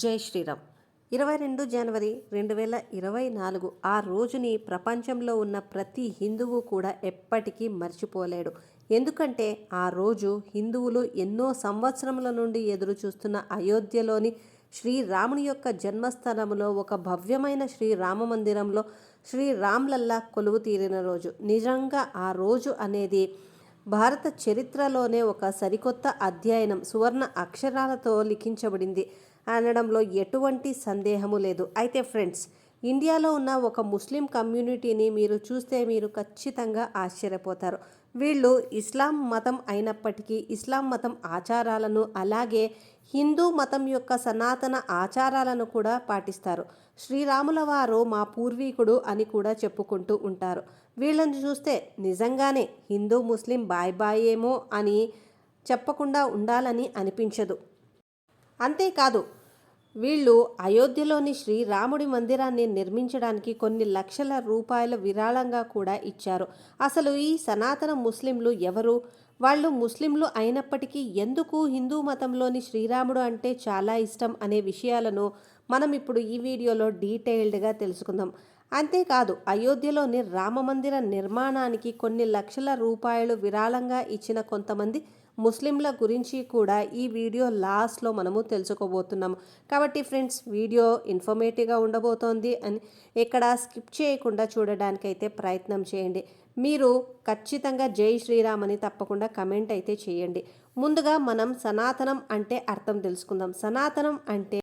జై శ్రీరామ్. ఇరవై రెండు జనవరి రెండు వేల ఇరవై నాలుగు ఆ రోజుని ప్రపంచంలో ఉన్న ప్రతి హిందువు కూడా ఎప్పటికీ మర్చిపోలేడు. ఎందుకంటే ఆ రోజు హిందువులు ఎన్నో సంవత్సరముల నుండి ఎదురు చూస్తున్న అయోధ్యలోని శ్రీరాముని యొక్క జన్మస్థలంలో ఒక భవ్యమైన శ్రీరామ మందిరంలో శ్రీరామ్లల్లా కొలువు తీరిన రోజు. నిజంగా ఆ రోజు అనేది భారత చరిత్రలోనే ఒక సరికొత్త అధ్యయనం సువర్ణ అక్షరాలతో లిఖించబడింది. అనడంలో ఎటువంటి సందేహము లేదు. అయితే ఫ్రెండ్స్ ఇండియాలో ఉన్న ఒక ముస్లిం కమ్యూనిటీని మీరు చూస్తే మీరు ఖచ్చితంగా ఆశ్చర్యపోతారు. వీళ్ళు ఇస్లాం మతం అయినప్పటికీ ఇస్లాం మతం ఆచారాలను అలాగే హిందూ మతం యొక్క సనాతన ఆచారాలను కూడా పాటిస్తారు. శ్రీరాముల వారు మా పూర్వీకుడు అని కూడా చెప్పుకుంటూ ఉంటారు. వీళ్ళని చూస్తే నిజంగానే హిందూ ముస్లిం బాయ్ బాయ్ ఏమో అని చెప్పకుండా ఉండాలని అనిపించదు. అంతేకాదు వీళ్ళు అయోధ్యలోని శ్రీరాముడి మందిరాన్ని నిర్మించడానికి కొన్ని లక్షల రూపాయల విరాళంగా కూడా ఇచ్చారు. అసలు ఈ సనాతన ముస్లింలు ఎవరు? వాళ్ళు ముస్లింలు అయినప్పటికీ ఎందుకు హిందూ మతంలోని శ్రీరాముడు అంటే చాలా ఇష్టం అనే విషయాలను మనం ఇప్పుడు ఈ వీడియోలో డీటెయిల్డ్గా తెలుసుకుందాం. అంతేకాదు అయోధ్యలోని రామమందిర నిర్మాణానికి కొన్ని లక్షల రూపాయలు విరాళంగా ఇచ్చిన కొంతమంది ముస్లింల గురించి కూడా ఈ వీడియో లాస్ట్లో మనము తెలుసుకోబోతున్నాము. కాబట్టి ఫ్రెండ్స్ వీడియో ఇన్ఫర్మేటివ్గా ఉండబోతోంది అని ఇక్కడ స్కిప్ చేయకుండా చూడడానికైతే ప్రయత్నం చేయండి. మీరు ఖచ్చితంగా జై శ్రీరామ్ అని తప్పకుండా కమెంట్ అయితే చేయండి. ముందుగా మనం సనాతనం అంటే అర్థం తెలుసుకుందాం. సనాతనం అంటే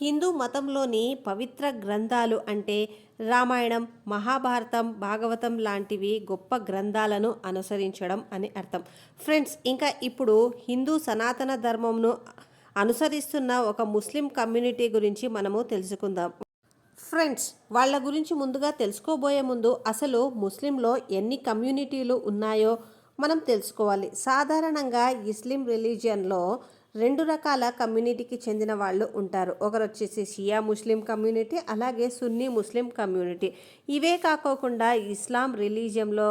హిందూ మతంలోని పవిత్ర గ్రంథాలు అంటే రామాయణం మహాభారతం భాగవతం లాంటివి గొప్ప గ్రంథాలను అనుసరించడం అని అర్థం. ఫ్రెండ్స్ ఇంకా ఇప్పుడు హిందూ సనాతన ధర్మంను అనుసరిస్తున్న ఒక ముస్లిం కమ్యూనిటీ గురించి మనము తెలుసుకుందాం. ఫ్రెండ్స్ వాళ్ళ గురించి ముందుగా తెలుసుకోబోయే ముందు అసలు ముస్లింలో ఎన్ని కమ్యూనిటీలు ఉన్నాయో మనం తెలుసుకోవాలి. సాధారణంగా ఇస్లిం రిలీజియన్లో రెండు రకాల కమ్యూనిటీకి చెందిన వాళ్ళు ఉంటారు. ఒకరు వచ్చేసి షియా ముస్లిం కమ్యూనిటీ అలాగే సున్నీ ముస్లిం కమ్యూనిటీ. ఇవే కాకోకుండా ఇస్లాం రిలీజియంలో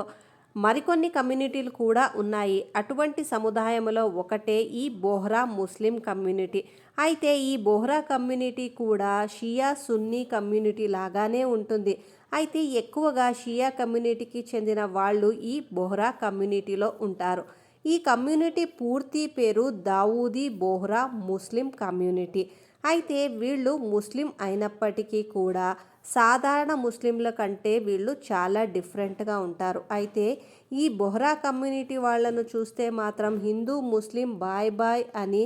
మరికొన్ని కమ్యూనిటీలు కూడా ఉన్నాయి. అటువంటి సముదాయంలో ఒకటే ఈ బోహ్రా ముస్లిం కమ్యూనిటీ. అయితే ఈ బోహ్రా కమ్యూనిటీ కూడా షియా సున్నీ కమ్యూనిటీ లాగానే ఉంటుంది. అయితే ఎక్కువగా షియా కమ్యూనిటీకి చెందిన వాళ్ళు ఈ బోహ్రా కమ్యూనిటీలో ఉంటారు. ఈ కమ్యూనిటీ పూర్తి పేరు దావూదీ బోహ్రా ముస్లిం కమ్యూనిటీ. అయితే వీళ్ళు ముస్లిం అయినప్పటికీ కూడా సాధారణ ముస్లింల కంటే వీళ్ళు చాలా డిఫరెంట్గా ఉంటారు. అయితే ఈ బొహ్రా కమ్యూనిటీ వాళ్ళను చూస్తే మాత్రం హిందూ ముస్లిం బాయ్ బాయ్ అని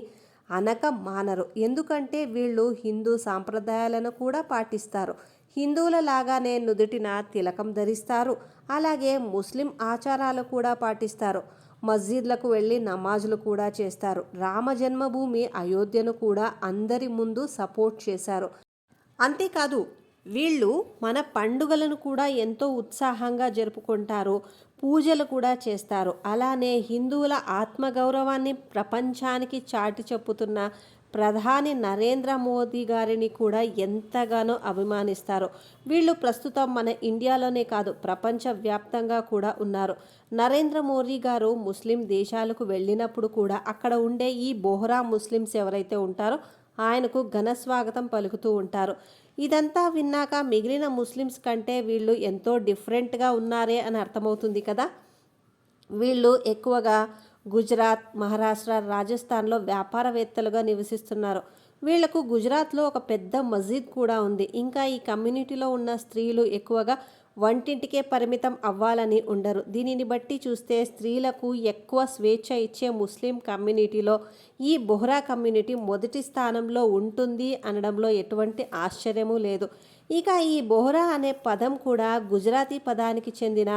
అనక మానరు. ఎందుకంటే వీళ్ళు హిందూ సాంప్రదాయాలను కూడా పాటిస్తారు. హిందువుల లాగానే నుదుటిన తిలకం ధరిస్తారు. అలాగే ముస్లిం ఆచారాలు కూడా పాటిస్తారు. మస్జిద్లకు వెళ్ళి నమాజులు కూడా చేస్తారు. రామ జన్మభూమి అయోధ్యను కూడా అందరి ముందు సపోర్ట్ చేశారు. అంతేకాదు వీళ్ళు మన పండుగలను కూడా ఎంతో ఉత్సాహంగా జరుపుకుంటారు పూజలు కూడా చేస్తారు. అలానే హిందువుల ఆత్మగౌరవాన్ని ప్రపంచానికి చాటి చెప్పుతున్న ప్రధాని నరేంద్ర మోదీ గారిని కూడా ఎంతగానో అభిమానిస్తారు. వీళ్ళు ప్రస్తుతం మన ఇండియాలోనే కాదు ప్రపంచవ్యాప్తంగా కూడా ఉన్నారు. నరేంద్ర మోదీ గారు ముస్లిం దేశాలకు వెళ్ళినప్పుడు కూడా అక్కడ ఉండే ఈ బోహ్రా ముస్లిమ్స్ ఎవరైతే ఉంటారో ఆయనకు ఘన స్వాగతం పలుకుతూ ఉంటారు. ఇదంతా విన్నాక మిగిలిన ముస్లిమ్స్ కంటే వీళ్ళు ఎంతో డిఫరెంట్గా ఉన్నారే అని అర్థమవుతుంది కదా. వీళ్ళు ఎక్కువగా గుజరాత్ మహారాష్ట్ర రాజస్థాన్లో వ్యాపారవేత్తలుగా నివసిస్తున్నారు. వీళ్ళకు గుజరాత్లో ఒక పెద్ద మస్జిద్ కూడా ఉంది. ఇంకా ఈ కమ్యూనిటీలో ఉన్న స్త్రీలు ఎక్కువగా వంటింటికే పరిమితం అవ్వాలని ఉండరు. దీనిని బట్టి చూస్తే స్త్రీలకు ఎక్కువ స్వేచ్ఛ ఇచ్చే ముస్లిం కమ్యూనిటీలో ఈ బొహ్రా కమ్యూనిటీ మొదటి స్థానంలో ఉంటుంది అనడంలో ఎటువంటి ఆశ్చర్యము లేదు. ఇక ఈ బొహరా అనే పదం కూడా గుజరాతీ పదానికి చెందిన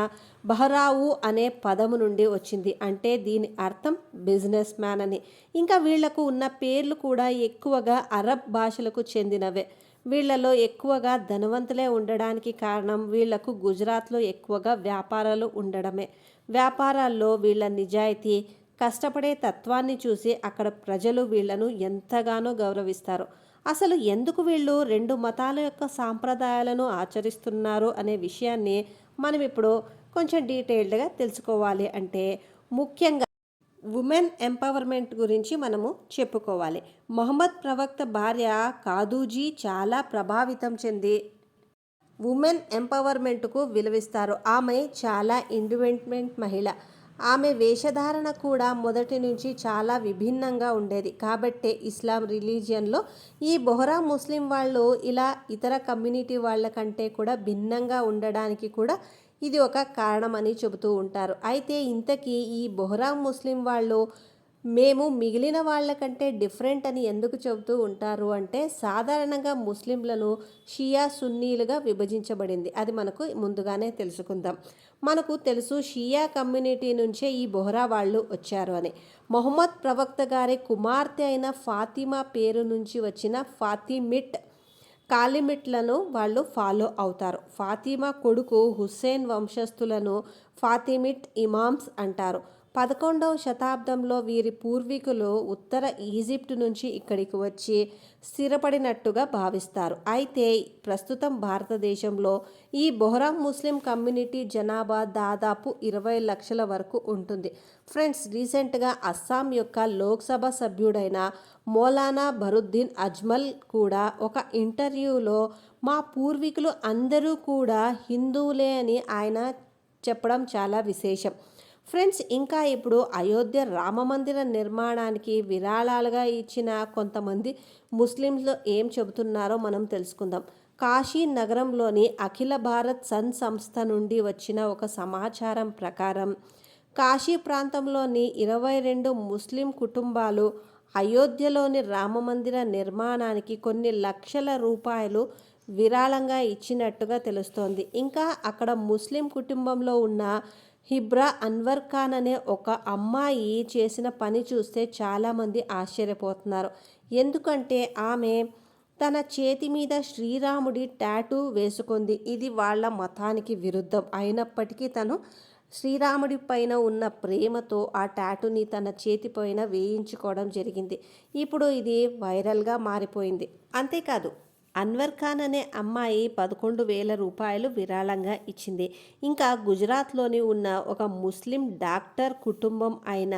బహ్రావు అనే పదము నుండి వచ్చింది. అంటే దీని అర్థం బిజినెస్ మ్యాన్ అని. ఇంకా వీళ్ళకు ఉన్న పేర్లు కూడా ఎక్కువగా అరబ్ భాషలకు చెందినవే. వీళ్ళలో ఎక్కువగా ధనవంతులే ఉండడానికి కారణం వీళ్ళకు గుజరాత్లో ఎక్కువగా వ్యాపారాలు ఉండడమే. వ్యాపారాల్లో వీళ్ళ నిజాయితీ కష్టపడే తత్వాన్ని చూసి అక్కడ ప్రజలు వీళ్ళను ఎంతగానో గౌరవిస్తారు. అసలు ఎందుకు వీళ్ళు రెండు మతాల యొక్క సాంప్రదాయాలను ఆచరిస్తున్నారు అనే విషయాన్ని మనం ఇప్పుడు కొంచెం డీటెయిల్డ్గా తెలుసుకోవాలి అంటే ముఖ్యంగా ఉమెన్ ఎంపవర్మెంట్ గురించి మనము చెప్పుకోవాలి. మొహమ్మద్ ప్రవక్త భార్య కాదూజీ చాలా ప్రభావితం చెంది ఉమెన్ ఎంపవర్మెంట్కు విలువిస్తారు. ఆమె చాలా ఇండిపెండెంట్ మహిళ. ఆమె వేషధారణ కూడా మొదటి నుంచి చాలా విభిన్నంగా ఉండేది. కాబట్టే ఇస్లాం రిలీజియన్లో ఈ బొహరా ముస్లిం వాళ్ళు ఇలా ఇతర కమ్యూనిటీ వాళ్ళ కంటే కూడా భిన్నంగా ఉండడానికి కూడా ఇది ఒక కారణమని చెబుతూ ఉంటారు. అయితే ఇంతకీ ఈ బొహరా ముస్లిం వాళ్ళు మేము మిగిలిన వాళ్ళకంటే డిఫరెంట్ అని ఎందుకు చెబుతూ ఉంటారు అంటే సాధారణంగా ముస్లింలను షియా సున్నీలుగా విభజించబడింది. అది మనకు ముందుగానే తెలుసుకుందాం. మనకు తెలుసు షియా కమ్యూనిటీ నుంచే ఈ బొహరా వాళ్ళు వచ్చారు అని. మొహమ్మద్ ప్రవక్త గారి కుమార్తె అయిన ఫాతిమా పేరు నుంచి వచ్చిన ఫాతిమిట్ కాలిమిట్లను వాళ్ళు ఫాలో అవుతారు. ఫాతిమా కొడుకు హుస్సేన్ వంశస్థులను ఫాతిమిట్ ఇమామ్స్ అంటారు. పదకొండవ శతాబ్దంలో వీరి పూర్వీకులు ఉత్తర ఈజిప్ట్ నుంచి ఇక్కడికి వచ్చి స్థిరపడినట్టుగా భావిస్తారు. అయితే ప్రస్తుతం భారతదేశంలో ఈ బొహరా ముస్లిం కమ్యూనిటీ జనాభా దాదాపు ఇరవై లక్షల వరకు ఉంటుంది. ఫ్రెండ్స్ రీసెంట్గా అస్సాం యొక్క లోక్సభ సభ్యుడైన మౌలానా బరుద్దీన్ అజ్మల్ కూడా ఒక ఇంటర్వ్యూలో మా పూర్వీకులు అందరూ కూడా హిందువులే అని ఆయన చెప్పడం చాలా విశేషం. ఫ్రెండ్స్ ఇంకా ఇప్పుడు అయోధ్య రామమందిర నిర్మాణానికి విరాళాలుగా ఇచ్చిన కొంతమంది ముస్లింలు ఏం చెబుతున్నారో మనం తెలుసుకుందాం. కాశీ నగరంలోని అఖిల భారత్ సన్ సంస్థ నుండి వచ్చిన ఒక సమాచారం ప్రకారం కాశీ ప్రాంతంలోని ఇరవై రెండు ముస్లిం కుటుంబాలు అయోధ్యలోని రామమందిర నిర్మాణానికి కొన్ని లక్షల రూపాయలు విరాళంగా ఇచ్చినట్టుగా తెలుస్తోంది. ఇంకా అక్కడ ముస్లిం కుటుంబంలో ఉన్న హిబ్రా అన్వర్ ఖాన్ అనే ఒక అమ్మాయి చేసిన పని చూస్తే చాలామంది ఆశ్చర్యపోతున్నారు. ఎందుకంటే ఆమె తన చేతి మీద శ్రీరాముడి టాటూ వేసుకుంది. ఇది వాళ్ళ మతానికి విరుద్ధం. అయినప్పటికీ తను శ్రీరాముడి పైన ఉన్న ప్రేమతో ఆ టాటూని తన చేతి పైన వేయించుకోవడం జరిగింది. ఇప్పుడు ఇది వైరల్గా మారిపోయింది. అంతేకాదు అన్వర్ ఖాన్ అనే అమ్మాయి పదకొండు వేల రూపాయలు విరాళంగా ఇచ్చింది. ఇంకా గుజరాత్లోని ఉన్న ఒక ముస్లిం డాక్టర్ కుటుంబం అయిన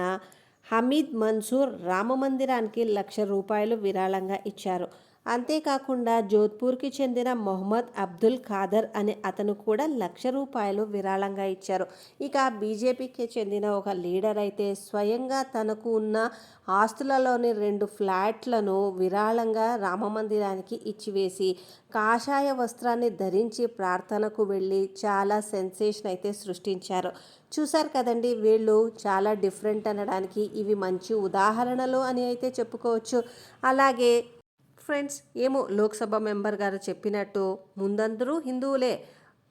హమీద్ మన్సూర్ రామ మందిరానికి లక్ష రూపాయలు విరాళంగా ఇచ్చారు. అంతేకాకుండా జోధ్పూర్కి చెందిన మొహమ్మద్ అబ్దుల్ ఖాదర్ అనే అతను కూడా లక్ష రూపాయలు విరాళంగా ఇచ్చారు. ఇక బీజేపీకి చెందిన ఒక లీడర్ అయితే స్వయంగా తనకు ఉన్న ఆస్తులలోని రెండు ఫ్లాట్లను విరాళంగా రామమందిరానికి ఇచ్చివేసి కాషాయ వస్త్రాన్ని ధరించి ప్రార్థనకు వెళ్ళి చాలా సెన్సేషన్ అయితే సృష్టించారు. చూశారు కదండి వీళ్ళు చాలా డిఫరెంట్ అనడానికి ఇవి మంచి ఉదాహరణలు అని అయితే చెప్పుకోవచ్చు. అలాగే ఫ్రెండ్స్ ఏమో లోక్సభ మెంబర్ గారు చెప్పినట్టు ముందందరూ హిందువులే.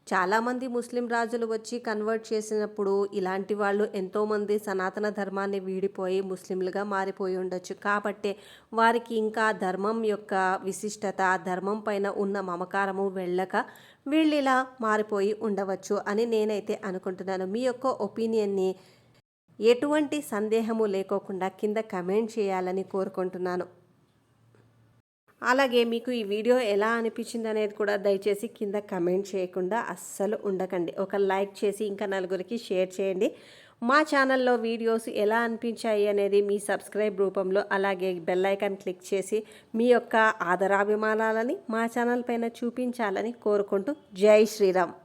చాలామంది ముస్లిం రాజులు వచ్చి కన్వర్ట్ చేసినప్పుడు ఇలాంటి వాళ్ళు ఎంతోమంది సనాతన ధర్మాన్ని వీడిపోయి ముస్లింలుగా మారిపోయి ఉండొచ్చు. కాబట్టే వారికి ఇంకా ధర్మం యొక్క విశిష్టత ధర్మం పైన ఉన్న మమకారము వెళ్ళక వీళ్ళు ఇలా మారిపోయి ఉండవచ్చు అని నేనైతే అనుకుంటున్నాను. మీ యొక్క ఒపీనియన్ని ఎటువంటి సందేహము లేకోకుండా కింద కమెంట్ చేయాలని కోరుకుంటున్నాను. అలాగే మీకు ఈ వీడియో ఎలా అనిపించింది అనేది కూడా దయచేసి కింద కమెంట్ చేయకుండా అస్సలు ఉండకండి. ఒక లైక్ చేసి ఇంకా నలుగురికి షేర్ చేయండి. మా ఛానల్లో వీడియోస్ ఎలా అనిపించాయి అనేది మీ సబ్స్క్రైబ్ రూపంలో అలాగే బెల్ ఐకాన్ క్లిక్ చేసి మీ యొక్క ఆదరాభిమానాలని మా ఛానల్ పైన చూపించాలని కోరుకుంటూ జై శ్రీరామ్.